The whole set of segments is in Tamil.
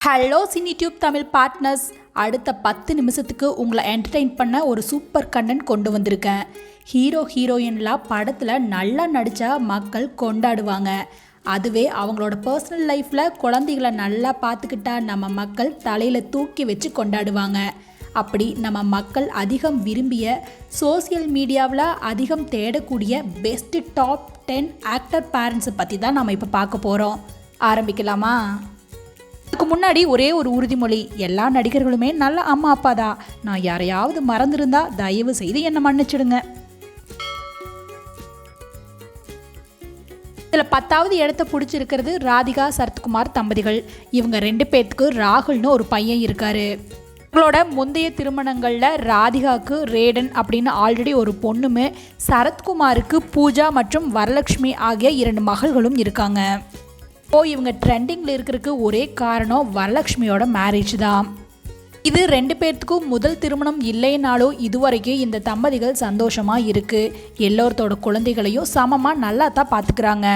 Hello cine tube Tamil partners அடுத்த பத்து நிமிஷத்துக்கு உங்களை என்டர்டெயின் பண்ண ஒரு சூப்பர் கண்டென்ட் கொண்டு வந்திருக்கேன். ஹீரோ ஹீரோயின்லாம் படத்தில் நல்லா நடித்தா மக்கள் கொண்டாடுவாங்க. அதுவே அவங்களோட பர்சனல் லைஃப்பில் குழந்தைகளை நல்லா பார்த்துக்கிட்டா நம்ம மக்கள் தலையில் தூக்கி வச்சு கொண்டாடுவாங்க. அப்படி நம்ம மக்கள் அதிகம் விரும்பிய சோசியல் மீடியாவில் அதிகம் தேடக்கூடிய பெஸ்ட் டாப் டென் ஆக்டர் பேரண்ட்ஸை பற்றி தான் நம்ம இப்போ பார்க்க போகிறோம் ஆரம்பிக்கலாமா? அதுக்கு முன்னாடி ஒரே ஒரு உறுதிமொழி எல்லா நடிகர்களுமே நல்ல அம்மா அப்பா தான். நான் யாரையாவது மறந்துருந்தா தயவு செய்து என்னை மன்னிச்சிடுங்க. இதில் பத்தாவது இடத்த பிடிச்சிருக்கிறது ராதிகா சரத்குமார் தம்பதிகள். இவங்க ரெண்டு பேர்த்துக்கு ராகுல்னு ஒரு பையன் இருக்காரு. இவங்களோட முந்தைய திருமணங்களில் ராதிகாவுக்கு ரேடன் அப்படின்னு ஆல்ரெடி ஒரு பொண்ணுமே சரத்குமாருக்கு பூஜா மற்றும் வரலட்சுமி ஆகிய இரண்டு மகள்களும் இருக்காங்க. இப்போ இவங்க ட்ரெண்டிங்கில் இருக்கிறதுக்கு ஒரே காரணம் வரலட்சுமியோட மேரேஜ் தான். இது ரெண்டு பேர்த்துக்கும் முதல் திருமணம் இல்லைனாலும் இதுவரைக்கும் இந்த தம்பதிகள் சந்தோஷமாக இருக்குது எல்லோருத்தோட குழந்தைகளையும் சமமாக நல்லா தான் பார்த்துக்கிறாங்க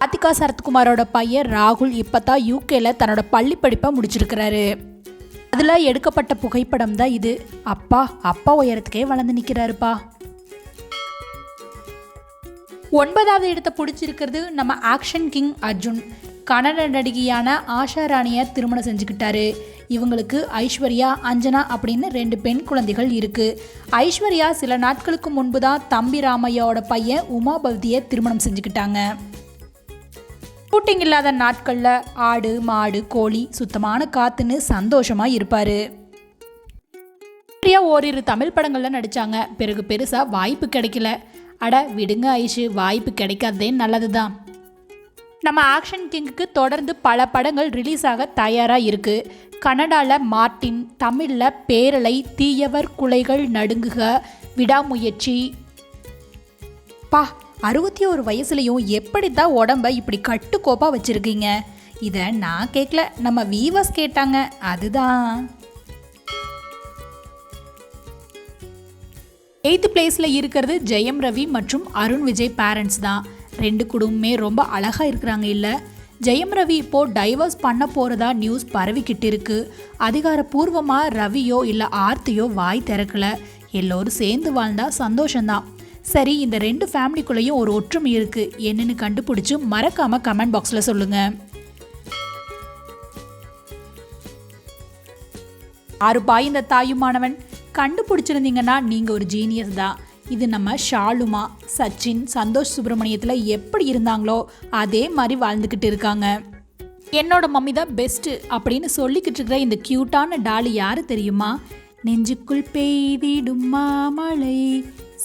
ராதிகா சரத்குமாரோட பையன் ராகுல் இப்போ தான் யூகேல தன்னோட பள்ளி படிப்பை முடிச்சிருக்கிறாரு. அதில் எடுக்கப்பட்ட புகைப்படம் தான் இது. அப்பா அப்பா உயரத்துக்கே வளர்ந்து நிற்கிறாருப்பா ஒன்பதாவது இடத்தை பிடிச்சிருக்கிறது நம்ம ஆக்ஷன் கிங் அர்ஜுன். கன்னட நடிகையான ஆஷா ராணியை திருமணம் செஞ்சுக்கிட்டாரு. இவங்களுக்கு ஐஸ்வர்யா அஞ்சனா அப்படின்னு ரெண்டு பெண் குழந்தைகள் இருக்கு. ஐஸ்வர்யா சில நாட்களுக்கு முன்பு தான் தம்பி ராமையாவோட பையன் உமாபவதியை திருமணம் செஞ்சுக்கிட்டாங்க. ஷூட்டிங் இல்லாத நாட்களில் ஆடு மாடு கோழி சுத்தமான காத்துன்னு சந்தோஷமாக இருப்பார். ஓரிரு தமிழ் படங்களில் நடித்தாங்க பிறகு பெருசாக வாய்ப்பு கிடைக்கல. அட விடுங்க ஐஷு வாய்ப்பு கிடைக்காததே நல்லது தான் நம்ம ஆக்ஷன் கிங்குக்கு தொடர்ந்து பல படங்கள் ரிலீஸ் ஆக தயாராக இருக்குது கன்னடாவில் மார்ட்டின் தமிழில் பேரலை தீயவர் குலைகள் நடுங்குக விடாமுயற்சி. பா அறுபத்தி ஒரு வயசுலையும் எப்படி தான் உடம்ப இப்படி கட்டுக்கோப்பாக வச்சுருக்கீங்க? இதை நான் கேட்கல நம்ம வீவர்ஸ் கேட்டாங்க அதுதான். எயித்து பிளேஸில் இருக்கிறது ஜெயம் ரவி மற்றும் அருண் விஜய் பேரண்ட்ஸ் தான். ரெண்டு குடும்பமே ரொம்ப அழகாக இருக்கிறாங்க இல்லை. ஜெயம் ரவி இப்போ டைவர்ஸ் பண்ண போகிறதா நியூஸ் பரவிக்கிட்டு இருக்கு. அதிகாரப்பூர்வமாக ரவியோ இல்லை ஆர்த்தியோ வாய் திறக்கல. எல்லோரும் சேர்ந்து வாழ்ந்தால் சந்தோஷம்தான். சரி இந்த ரெண்டு ஃபேமிலிக்குள்ளேயும் ஒரு ஒற்றுமை இருக்குது என்னன்னு கண்டுபிடிச்சி மறக்காமல் கமெண்ட் பாக்ஸில் சொல்லுங்கள் ஆறு பாய் இந்த தாயுமானவன். கண்டுபிடிச்சிருந்தீங்கன்னா நீங்கள் ஒரு ஜீனியஸ் தான். இது நம்ம ஷாலுமா சச்சின் சந்தோஷ் சுப்பிரமணியத்தில் எப்படி இருந்தாங்களோ அதே மாதிரி வாழ்ந்துக்கிட்டு இருக்காங்க. என்னோட மம்மி தான் பெஸ்ட்டு அப்படின்னு சொல்லிக்கிட்டு இருக்கிற இந்த க்யூட்டான டாலி யாரு தெரியுமா? நெஞ்சுக்குள் பெய்திடும் மாமழை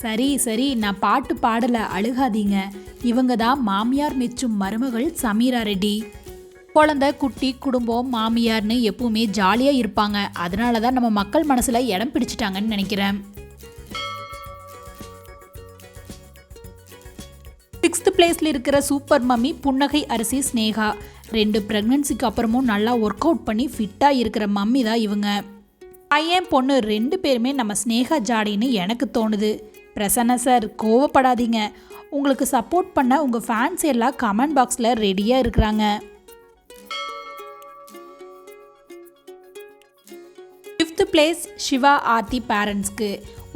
சரி சரி நான் பாட்டு பாடலை அழுகாதீங்க. இவங்க தான் மாமியார் மெச்சும் மருமகள் சமீரா ரெட்டி. குழந்தை குட்டி குடும்பம் மாமியார்னு எப்பவுமே ஜாலியாக இருப்பாங்க. அதனால தான் நம்ம மக்கள் மனசில் இடம் பிடிச்சிட்டாங்கன்னு நினைக்கிறேன். சிக்ஸ்த் பிளேஸில் இருக்கிற சூப்பர் மம்மி புன்னகை அரிசி ஸ்னேகா. ரெண்டு ப்ரெக்னன்சிக்கு அப்புறமும் நல்லா ஒர்க் அவுட் பண்ணி ஃபிட்டாக இருக்கிற மம்மி தான் இவங்க. பையன் பொண்ணு ரெண்டு பேருமே நம்ம ஸ்னேகா ஜாடின்னு எனக்கு தோணுது. பிரசன்ன சார் கோவப்படாதீங்க. உங்களுக்கு சப்போர்ட் பண்ண உங்கள் ஃபேன்ஸ் எல்லாம் கமெண்ட் பாக்ஸில் ரெடியாக இருக்கிறாங்க. ஃபிஃப்த் பிளேஸ் சிவா ஆர்த்தி பேரண்ட்ஸ்க்கு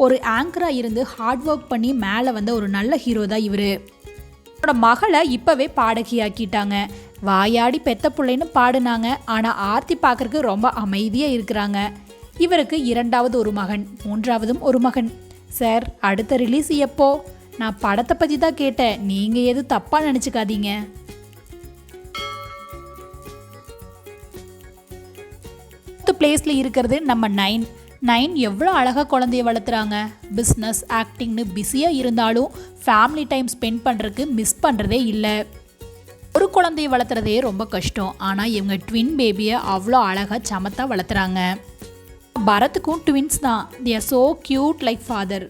ஒரு ஆங்கராக இருந்து ஹார்ட் ஒர்க் பண்ணி மேலே வந்த ஒரு நல்ல ஹீரோ தான் இவர். அவரோட மகளை இப்போவே பாடகியாக்கிட்டாங்க. வாயாடி பெத்த பிள்ளைன்னு பாடுனாங்க. ஆனால் ஆர்த்தி பார்க்கறக்கு ரொம்ப அமைதியாக இருக்கிறாங்க. இவருக்கு இரண்டாவது ஒரு மகன் மூன்றாவதும் ஒரு மகன். சார் அடுத்த ரிலீஸ் எப்போ? நான் படத்தை பற்றி தான் கேட்டேன். நீங்கள் எது தப்பாக நினச்சிக்காதீங்க. பிளேஸில் இருக்கிறது நம்ம நைன் நைன் எவ்வளோ அழகாக குழந்தைய வளர்த்துறாங்க? பிஸ்னஸ் ஆக்டிங்னு பிஸியாக இருந்தாலும் ஃபேமிலி டைம் ஸ்பெண்ட் பண்ணுறதுக்கு மிஸ் பண்ணுறதே இல்லை. ஒரு குழந்தைய வளர்த்துறதே ரொம்ப கஷ்டம். ஆனால் இவங்க ட்வின் பேபியை அவ்வளோ அழகாக சமத்தாக வளர்த்துறாங்க. பரத்துக்கும் ட்வின்ஸ் தான். They are so cute like father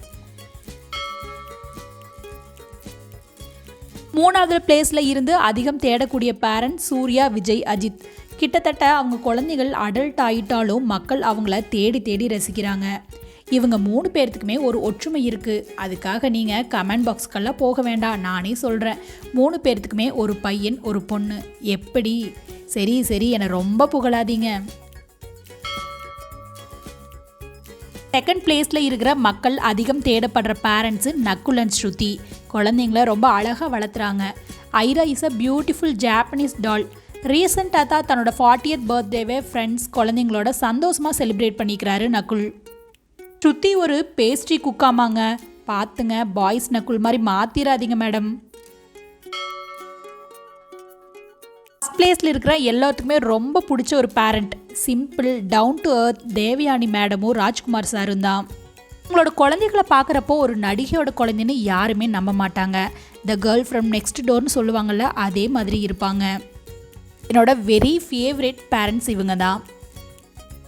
மூணாவது பிளேஸில் இருந்து அதிகம் தேடக்கூடிய பேரண்ட் சூர்யா விஜய் அஜித். கிட்டத்தட்ட அவங்க குழந்தைகள் அடல்ட் ஆயிட்டாலும் மக்கள் அவங்கள தேடி தேடி ரசிக்கிறாங்க. இவங்க மூணு பேர்த்துக்குமே ஒரு ஒற்றுமை இருக்குது அதுக்காக நீங்கள் கமெண்ட் பாக்ஸ்க்கெல்லாம் போக வேண்டாம். நானே சொல்கிறேன் மூணு பேர்த்துக்குமே ஒரு பையன் ஒரு பொண்ணு. எப்படி? சரி சரி என்னை ரொம்ப புகழாதீங்க. செகண்ட் பிளேஸில் இருக்கிற மக்கள் அதிகம் தேடப்படுற பேரண்ட்ஸு நக்குல் அண்ட் ஸ்ருதி. குழந்தைங்கள ரொம்ப அழகாக வளர்த்துறாங்க. Aira is a beautiful Japanese doll ரீசெண்டாக தான் தன்னோட ஃபார்ட்டியத் பர்த்டேவே ஃப்ரெண்ட்ஸ் குழந்தைங்களோட சந்தோஷமாக செலிப்ரேட் பண்ணிக்கிறாரு நக்குல். ஸ்ருதி ஒரு பேஸ்ட்ரி குக்காமாங்க பார்த்துங்க பாய்ஸ் நக்குல் மாதிரி மாற்றிடாதீங்க மேடம் பிளேஸில் இருக்கிற எல்லாத்துக்குமே ரொம்ப பிடிச்ச ஒரு பேரண்ட் சிம்பிள் டவுன் டு அர்த் தேவயானி மேடமும் ராஜ்குமார் சாரும் தான். உங்களோட குழந்தைகளை பார்க்குறப்போ ஒரு நடிகையோட குழந்தைன்னு யாருமே நம்ப மாட்டாங்க. த கேர்ள் ஃப்ரம் நெக்ஸ்ட் டோர்னு சொல்லுவாங்கள்ல அதே மாதிரி இருப்பாங்க. என்னோட வெரி ஃபேவரட் பேரண்ட்ஸ் இவங்க தான்.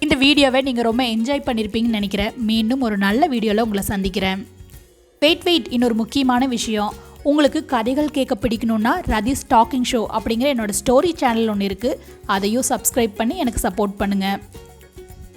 இந்த வீடியோவை நீங்கள் ரொம்ப என்ஜாய் பண்ணியிருப்பீங்கன்னு நினைக்கிறேன். மீண்டும் ஒரு நல்ல வீடியோவில் உங்களை சந்திக்கிறேன். வெயிட் வெயிட் இன்னொரு முக்கியமான விஷயம். உங்களுக்கு கதைகள் கேட்க பிடிக்கணும்னா ரதி டாக்கிங் ஷோ அப்படிங்கிற என்னோட ஸ்டோரி சேனல் ஒன்று இருக்குது அதையும் சப்ஸ்கிரைப் பண்ணி எனக்கு சப்போர்ட் பண்ணுங்கள்